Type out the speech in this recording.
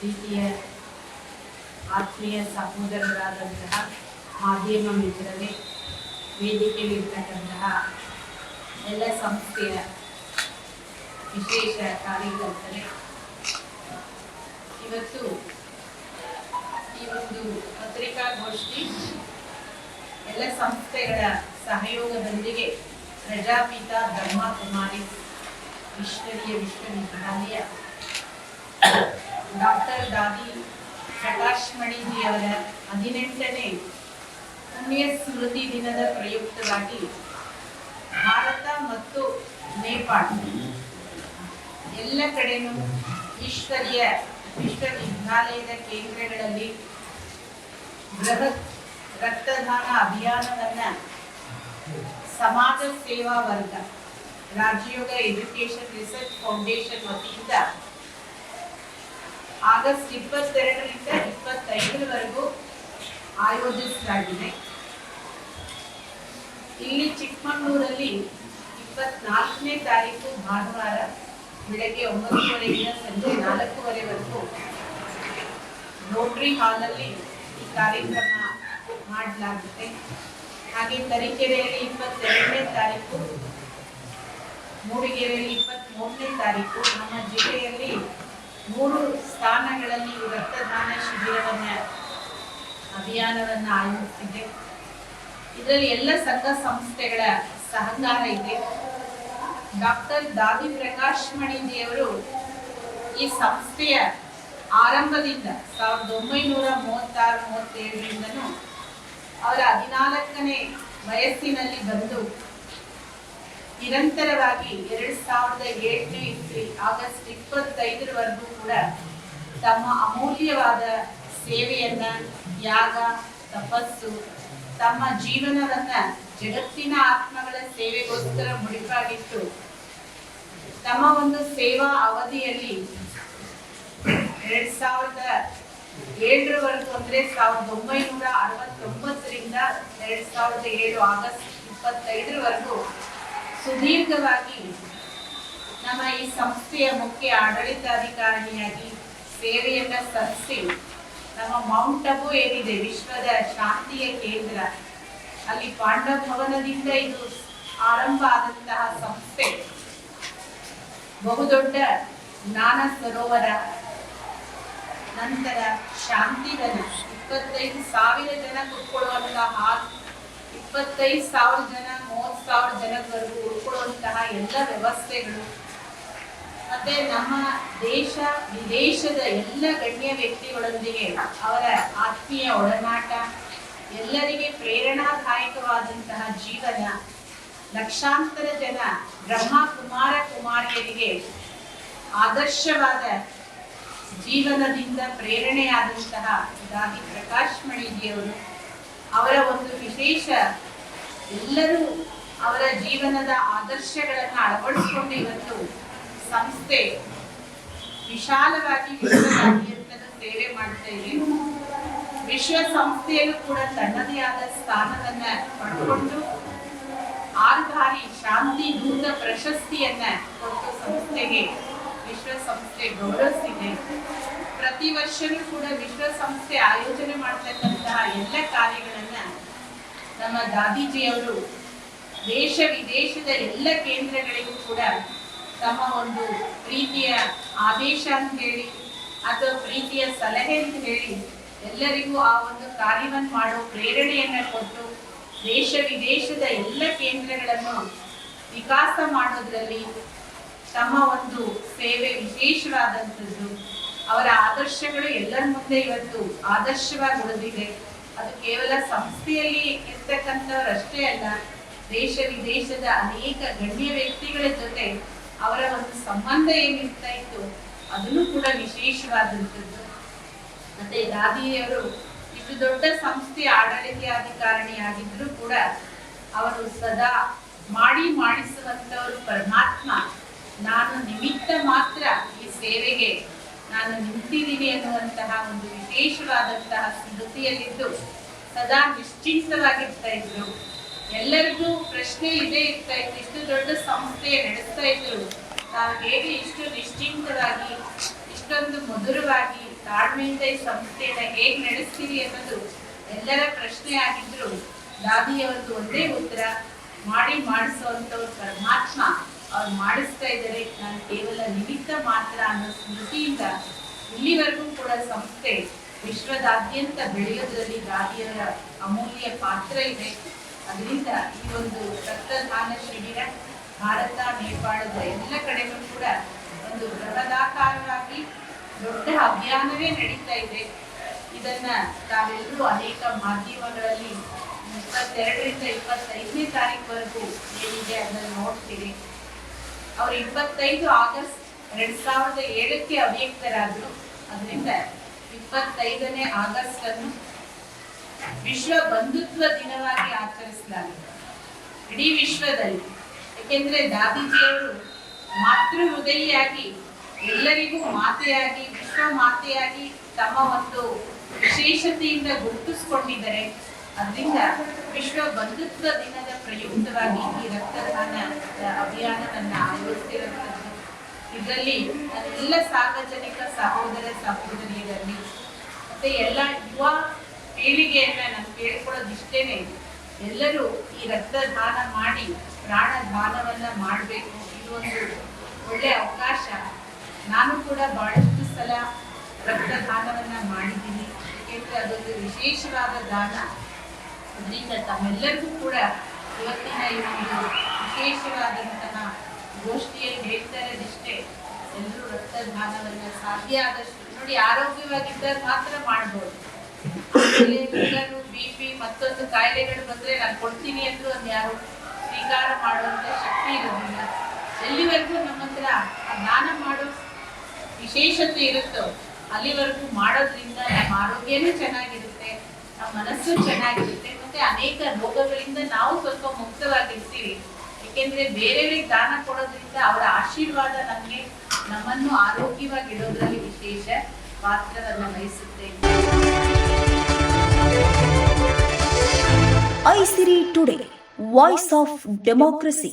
ಪ್ರೀತಿಯ ಆತ್ಮೀಯ ಸಹೋದರರಾದಂತಹ ಮಾಧ್ಯಮ ಮಿತ್ರರೇ, ವೇದಿಕೆಯಲ್ಲಿರ್ತಕ್ಕಂತಹ ಎಲ್ಲ ಸಂಸ್ಥೆಯ ವಿಶೇಷ ಕಾರ್ಯಕರ್ತರೇ, ಇವತ್ತು ಈ ಒಂದು ಪತ್ರಿಕಾಗೋಷ್ಠಿ ಎಲ್ಲ ಸಂಸ್ಥೆಗಳ ಸಹಯೋಗದೊಂದಿಗೆ ಪ್ರಜಾಪಿತ ಬ್ರಹ್ಮಕುಮಾರಿ ಈಶ್ವರೀಯ ವಿಶ್ವವಿದ್ಯಾಲಯ ಡಾಕ್ಟರ್ ದಾದಿ ಪ್ರಕಾಶ್ ಮಣಿಜಿಯವರ ಹದಿನೆಂಟನೇ ಪುಣ್ಯ ಸ್ಮೃತಿ ದಿನದ ಪ್ರಯುಕ್ತವಾಗಿ ಭಾರತ ಮತ್ತು ನೇಪಾಳ ಎಲ್ಲ ಕಡೆನೂ ಈಶ್ವರ್ಯ ವಿಶ್ವವಿದ್ಯಾಲಯದ ಕೇಂದ್ರಗಳಲ್ಲಿ ಬೃಹತ್ ರಕ್ತದಾನ ಅಭಿಯಾನವನ್ನು ಸಮಾಜ ಸೇವಾ ವರ್ಗ, ರಾಜಯೋಗ ಎಜುಕೇಶನ್ ರಿಸರ್ಚ್ ಫೌಂಡೇಶನ್ ವತಿಯಿಂದ ಆಗಸ್ಟ್ ಇಪ್ಪತ್ತೆರಡರಿಂದ ಇಪ್ಪತ್ತೈದರವರೆಗೂ ಆಯೋಜಿಸಲಾಗಿದೆ. ಇಲ್ಲಿ ಚಿಕ್ಕಮಗಳೂರಲ್ಲಿ ಇಪ್ಪತ್ನಾಲ್ಕನೇ ತಾರೀಕು ಭಾನುವಾರ ಬೆಳಗ್ಗೆ ಒಂಬತ್ತುವರೆಯಿಂದ ಸಂಜೆ ನಾಲ್ಕೂವರೆವರೆಗೂ ರೋಟರಿ ಹಾಲಲ್ಲಿ ಈ ಕಾರ್ಯಕ್ರಮ ಮಾಡಲಾಗುತ್ತೆ. ಹಾಗೆ ತರೀಕೆರೆಯಲ್ಲಿ ಇಪ್ಪತ್ತೆರಡನೇ ತಾರೀಕು, ಮೂಡಿಗೆರೆಯಲ್ಲಿ ಇಪ್ಪತ್ತ್ಮೂರನೇ ತಾರೀಕು, ನಮ್ಮ ಜಿಲ್ಲೆಯಲ್ಲಿ ಮೂರು ಸ್ಥಾನಗಳಲ್ಲಿ ರಕ್ತದಾನ ಶಿಬಿರವನ್ನ ಅಭಿಯಾನವನ್ನು ಆಯೋಜಿಸಿದೆ ಇದರಲ್ಲಿ ಎಲ್ಲ ಸಂಘ ಸಂಸ್ಥೆಗಳ ಸಹಕಾರ ಇದೆ. ಡಾಕ್ಟರ್ ದಾದಿ ಪ್ರಕಾಶ್ ಮಣಿಜಿಯವರು ಈ ಸಂಸ್ಥೆಯ ಆರಂಭದಿಂದ ಸಾವಿರದ ಒಂಬೈನೂರ ಮೂವತ್ತಾರು, ಮೂವತ್ತೇಳರಿಂದನೂ ಅವರ ಹದಿನಾಲ್ಕನೇ ವಯಸ್ಸಿನಲ್ಲಿ ಬಂದು ನಿರಂತರವಾಗಿ ಎರಡ್ ಸಾವಿರದ ಏಳು ಇಪ್ಪತ್ತು ಆಗಸ್ಟ್ ಇಪ್ಪತ್ತೈದರವರೆಗೂ ಕೂಡ ತಮ್ಮ ಅಮೂಲ್ಯವಾದ ಸೇವೆಯನ್ನ ಯಾಗ ತಪಸ್ಸು, ತಮ್ಮ ಜೀವನವನ್ನ ಜಗತ್ತಿನ ಆತ್ಮಗಳ ಸೇವೆಗೋಸ್ಕರ ಮುಡಿಪಾಗಿಟ್ಟು ತಮ್ಮ ಒಂದು ಸೇವಾ ಅವಧಿಯಲ್ಲಿ ಎರಡ್ ಸಾವಿರದ ಏಳರವರೆಗೂ ಅಂದ್ರೆ ಸಾವಿರದ ಒಂಬೈನೂರ ಅರವತ್ತೊಂಬತ್ತರಿಂದ ಎರಡ್ ಸಾವಿರದ ಏಳು ಆಗಸ್ಟ್ ಇಪ್ಪತ್ತೈದರವರೆಗೂ ಸುದೀರ್ಘವಾಗಿ ನಮ್ಮ ಈ ಸಂಸ್ಥೆಯ ಮುಖ್ಯ ಆಡಳಿತಾಧಿಕಾರಿಯಾಗಿ ಸೇವೆಯನ್ನ ಸಲ್ಲಿಸಿ ನಮ್ಮ ಮೌಂಟ್ ಅಬು ಏನಿದೆ, ವಿಶ್ವದ ಶಾಂತಿಯ ಕೇಂದ್ರ, ಅಲ್ಲಿ ಪಾಂಡವ ಭವನದಿಂದ ಇದು ಆರಂಭ ಆದಂತಹ ಸಂಸ್ಥೆ. ಬಹುದೊಡ್ಡ ಜ್ಞಾನ ಸರೋವರ, ನಂತರ ಶಾಂತಿವನ ಇಪ್ಪತ್ತೈದು ಸಾವಿರ ಜನ ಕುತ್ಕೊಳ್ಳುವಂತಹ ಹಾಲ್ ಇಪ್ಪತ್ತೈದು ಸಾವಿರ ಜನ, ಮೂವತ್ತು ಸಾವಿರ ಜನವರೆಗೂ ಉಳ್ಕೊಳ್ಳುವಂತಹ ಎಲ್ಲ ವ್ಯವಸ್ಥೆಗಳು. ಮತ್ತೆ ನಮ್ಮ ದೇಶ, ವಿದೇಶದ ಎಲ್ಲ ಗಣ್ಯ ವ್ಯಕ್ತಿಗಳೊಂದಿಗೆ ಅವರ ಆತ್ಮೀಯ ಒಡನಾಟ, ಎಲ್ಲರಿಗೆ ಪ್ರೇರಣಾದಾಯಕವಾದಂತಹ ಜೀವನ, ಲಕ್ಷಾಂತರ ಜನ ಬ್ರಹ್ಮ ಕುಮಾರ ಕುಮಾರಿಯರಿಗೆ ಆದರ್ಶವಾದ ಜೀವನದಿಂದ ಪ್ರೇರಣೆಯಾದಂತಹ ಪ್ರಕಾಶ್ ಮಣಿಜಿಯವರು ಅವರ ಒಂದು ವಿಶೇಷ ಎಲ್ಲರೂ ಅವರ ಜೀವನದ ಆದರ್ಶಗಳನ್ನು ಅಳವಡಿಸಿಕೊಂಡು ಇವತ್ತು ಸಂಸ್ಥೆ ವಿಶಾಲವಾಗಿ ವಿಶ್ವದಾದ್ಯಂತದ ಸೇವೆ ಮಾಡ್ತಾ ಇದೆ. ವಿಶ್ವಸಂಸ್ಥೆಯಲ್ಲೂ ಕೂಡ ತನ್ನದೇ ಆದ ಸ್ಥಾನವನ್ನ ಪಡ್ಕೊಂಡು ಆರು ಬಾರಿ ಶಾಂತಿ, ದೂತ ಪ್ರಶಸ್ತಿಯನ್ನ ಕೊಟ್ಟು ಸಂಸ್ಥೆಗೆ, ವಿಶ್ವಸಂಸ್ಥೆ ಗೌರವಿಸಿದೆ. ಪ್ರತಿ ವರ್ಷವೂ ಕೂಡ ವಿಶ್ವಸಂಸ್ಥೆ ಆಯೋಜನೆ ಮಾಡತಕ್ಕಂತಹ ಎಲ್ಲ ಕಾರ್ಯಗಳನ್ನ ನಮ್ಮ ದಾದೀಜಿಯವರು ದೇಶ ವಿದೇಶದ ಎಲ್ಲ ಕೇಂದ್ರಗಳಿಗೂ ಕೂಡ ತಮ್ಮ ಒಂದು ಪ್ರೀತಿಯ ಆದೇಶ ಅಂತ ಹೇಳಿ ಅಥವಾ ಪ್ರೀತಿಯ ಸಲಹೆ ಅಂತ ಹೇಳಿ ಎಲ್ಲರಿಗೂ ಆ ಒಂದು ಕಾರ್ಯವನ್ನು ಮಾಡೋ ಪ್ರೇರಣೆಯನ್ನ ಕೊಟ್ಟು ದೇಶ ವಿದೇಶದ ಎಲ್ಲ ಕೇಂದ್ರಗಳನ್ನು ವಿಕಾಸ ಮಾಡೋದ್ರಲ್ಲಿ ತಮ್ಮ ಒಂದು ಸೇವೆ ವಿಶೇಷವಾದಂಥದ್ದು. ಅವರ ಆದರ್ಶಗಳು ಎಲ್ಲರ ಮುಂದೆ ಇವತ್ತು ಆದರ್ಶವಾಗಿ ಉಳಿದಿದೆ. ಅದು ಕೇವಲ ಸಂಸ್ಥೆಯಲ್ಲಿ ಇರ್ತಕ್ಕಂಥವ್ರಷ್ಟೇ ಅಲ್ಲ, ದೇಶ ವಿದೇಶದ ಅನೇಕ ಗಣ್ಯ ವ್ಯಕ್ತಿಗಳ ಜೊತೆ ಅವರ ಒಂದು ಸಂಬಂಧ ಏನಿರ್ತಾ ಇತ್ತು, ಅದನ್ನು ಕೂಡ ವಿಶೇಷವಾದಂಥದ್ದು ಮತ್ತೆ ದಾದಿಯವರು ಇಷ್ಟು ದೊಡ್ಡ ಸಂಸ್ಥೆಯ ಆಡಳಿತಾಧಿಕಾರಿಣಿಯಾಗಿದ್ರು ಕೂಡ ಅವರು ಸದಾ ಮಾಡಿ ಮಾಡಿಸುವಂತವರು ಪರಮಾತ್ಮ. ನಾನು ನಿಮಿತ್ತ ಮಾತ್ರ ಈ ಸೇವೆಗೆ ನಾನು ನಿಂತಿದ್ದೀನಿ ಅನ್ನುವಂತಹ ಒಂದು ವಿಶೇಷವಾದಂತಹ ಸ್ಮೃತಿಯಲ್ಲಿದ್ದು ಸದಾ ನಿಶ್ಚಿಂತವಾಗಿರ್ತಾ ಇದ್ರು. ಎಲ್ಲರಿಗೂ ಪ್ರಶ್ನೆ ಇದೇ ಇರ್ತಾ ಇತ್ತು, ಇಷ್ಟು ದೊಡ್ಡ ಸಂಸ್ಥೆ ನಡೆಸ್ತಾ ಇದ್ರು. ತಾವು ಹೇಗೆ ಇಷ್ಟು ನಿಶ್ಚಿಂತವಾಗಿ, ಇಷ್ಟೊಂದು ಮಧುರವಾಗಿ ತಾಳ್ಮೆಯಿಂದ ಈ ಸಂಸ್ಥೆಯನ್ನ ಹೇಗೆ ನಡೆಸ್ತೀರಿ ಅನ್ನೋದು ಎಲ್ಲರ ಪ್ರಶ್ನೆ ಆಗಿದ್ರು. ದಾದಿಯವರದ್ದು ಒಂದೇ ಉತ್ತರ, ಮಾಡಿ ಮಾಡಿಸುವಂತವ್ರು ಪರಮಾತ್ಮ. ಅವ್ರು ಮಾಡಿಸ್ತಾ ಇದ್ದಾರೆ. ನಾನು ಕೇವಲ ನಿಮಿತ್ತ ಮಾತ್ರ ಅನ್ನೋ ಸ್ಮೃತಿಯಿಂದ ಇಲ್ಲಿವರೆಗೂ ಕೂಡ ಸಂಸ್ಥೆ ವಿಶ್ವದಾದ್ಯಂತ ಬೆಳೆಯೋದ್ರಲ್ಲಿ ದಾದಿಯರ ಅಮೂಲ್ಯ ಪಾತ್ರ ಇದೆ. ಅದರಿಂದ ಈ ಒಂದು ರಕ್ತದಾನ ಶಿಬಿರ, ಭಾರತ, ನೇಪಾಳದ ಎಲ್ಲ ಕಡೆಗೂ ಕೂಡ ಒಂದು ಬೃಹದಾಕಾರವಾಗಿ ದೊಡ್ಡ ಅಭಿಯಾನವೇ ನಡೀತಾ ಇದೆ. ಇದನ್ನ ತಾವೆಲ್ಲರೂ ಅನೇಕ ಮಾಧ್ಯಮಗಳಲ್ಲಿ ಇಪ್ಪತ್ತೆರಡರಿಂದ ಇಪ್ಪತ್ತೈದನೇ ತಾರೀಕುವರೆಗೂ ಏನಿದೆ ಅದನ್ನು ನೋಡ್ತೀರಿ. ಅವರು ಇಪ್ಪತ್ತೈದು ಆಗಸ್ಟ್ ಎರಡ್ ಸಾವಿರದ ಏಳಕ್ಕೆ ಅವ್ಯಕ್ತರಾದ್ರು ಅದರಿಂದ ಇಪ್ಪತ್ತೈದನೇ ಆಗಸ್ಟ್ ಅನ್ನು ವಿಶ್ವ ಬಂಧುತ್ವ ದಿನವಾಗಿ ಆಚರಿಸಲಾಗಿದೆ. ಇಡೀ ವಿಶ್ವದಲ್ಲಿ. ಯಾಕೆಂದ್ರೆ ದಾದಿಜಿಯವರು ಮಾತೃ ಹೃದಯಿಯಾಗಿ ಎಲ್ಲರಿಗೂ ಮಾತೆಯಾಗಿ ವಿಶ್ವ ಮಾತೆಯಾಗಿ ತಮ್ಮ ಒಂದು ವಿಶೇಷತೆಯಿಂದ ಗುರುತಿಸ್ಕೊಂಡಿದ್ದಾರೆ. ಅದರಿಂದ ವಿಶ್ವ ಬಂಧುತ್ವ ದಿನದ ಪ್ರಯುಕ್ತವಾಗಿ ಈ ರಕ್ತದಾನ ಅಭಿಯಾನವನ್ನು ಆಯೋಜಿಸಿರುವಂತದ್ದು ಇದರಲ್ಲಿ ಎಲ್ಲ ಸಾರ್ವಜನಿಕ ಸಹೋದರ ಸಹೋದರಿಯರಲ್ಲಿ, ಮತ್ತೆ ಎಲ್ಲ ಯುವ ಪೀಳಿಗೆಯನ್ನ ನಾನು ಕೇಳ್ಕೊಳ್ಳೋದು ಇಷ್ಟೇನೆ ಎಲ್ಲರೂ ಈ ರಕ್ತದಾನ ಮಾಡಿ ಪ್ರಾಣ ದಾನವನ್ನ ಮಾಡಬೇಕು. ಇದು ಒಂದು ಒಳ್ಳೆ ಅವಕಾಶ. ನಾನು ಕೂಡ ಬಹಳಷ್ಟು ಸಲ ರಕ್ತದಾನವನ್ನ ಮಾಡಿದ್ದೀನಿ. ಏಕೆಂದ್ರೆ ಅದೊಂದು ವಿಶೇಷವಾದ ದಾನ. ಅದರಿಂದ ತಮ್ಮೆಲ್ಲರಿಗೂ ಕೂಡ ಇವತ್ತಿನ ಈ ಒಂದು ವಿಶೇಷವಾದಂತಹ ಗೋಷ್ಠಿಯಲ್ಲಿ ಹೇಳ್ತಾ ಇರೋದಿಷ್ಟೇ ಎಲ್ಲರೂ ರಕ್ತದಾನವನ್ನ ಸಾಧ್ಯ ಆದಷ್ಟು ನೋಡಿ ಆರೋಗ್ಯವಾಗಿದ್ದಾಗ ಮಾತ್ರ ಮಾಡ್ಬೋದು ಬಿ ಪಿ ಮತ್ತೊಂದು ಕಾಯಿಲೆಗಳು ಬಂದ್ರೆ ನಾನು ಕೊಡ್ತೀನಿ ಅಂದ್ರೂ ಒಂದು ಯಾರು ಸ್ವೀಕಾರ ಮಾಡುವಂತ ಶಕ್ತಿ ಇರೋದಿಲ್ಲ ಎಲ್ಲಿವರೆಗೂ ನಮ್ಮ ಹತ್ರ ದಾನ ಮಾಡೋ ವಿಶೇಷತೆ ಇರುತ್ತೋ ಅಲ್ಲಿವರೆಗೂ ಮಾಡೋದ್ರಿಂದ ನಮ್ಮ ಆರೋಗ್ಯನೂ ಚೆನ್ನಾಗಿರುತ್ತೆ ನಮ್ಮ ಮನಸ್ಸು ಚೆನ್ನಾಗಿರುತ್ತೆ, ಮತ್ತೆ ಅನೇಕ ರೋಗಗಳಿಂದ ನಾವು ಸ್ವಲ್ಪ ಮುಕ್ತವಾಗಿರ್ತೀವಿ ಯಾಕೆಂದ್ರೆ ಬೇರೆಯವರಿಗೆ ದಾನ ಕೊಡೋದ್ರಿಂದ ಅವರ ಆಶೀರ್ವಾದ ನಮಗೆ ನಮ್ಮನ್ನು ಆರೋಗ್ಯವಾಗಿಡೋದ್ರಲ್ಲಿ ವಿಶೇಷ ಪಾತ್ರವನ್ನು ವಹಿಸುತ್ತೆ. ಐಸಿರಿ ಟುಡೇ ವಾಯ್ಸ್ ಆಫ್ ಡೆಮೋಕ್ರಸಿ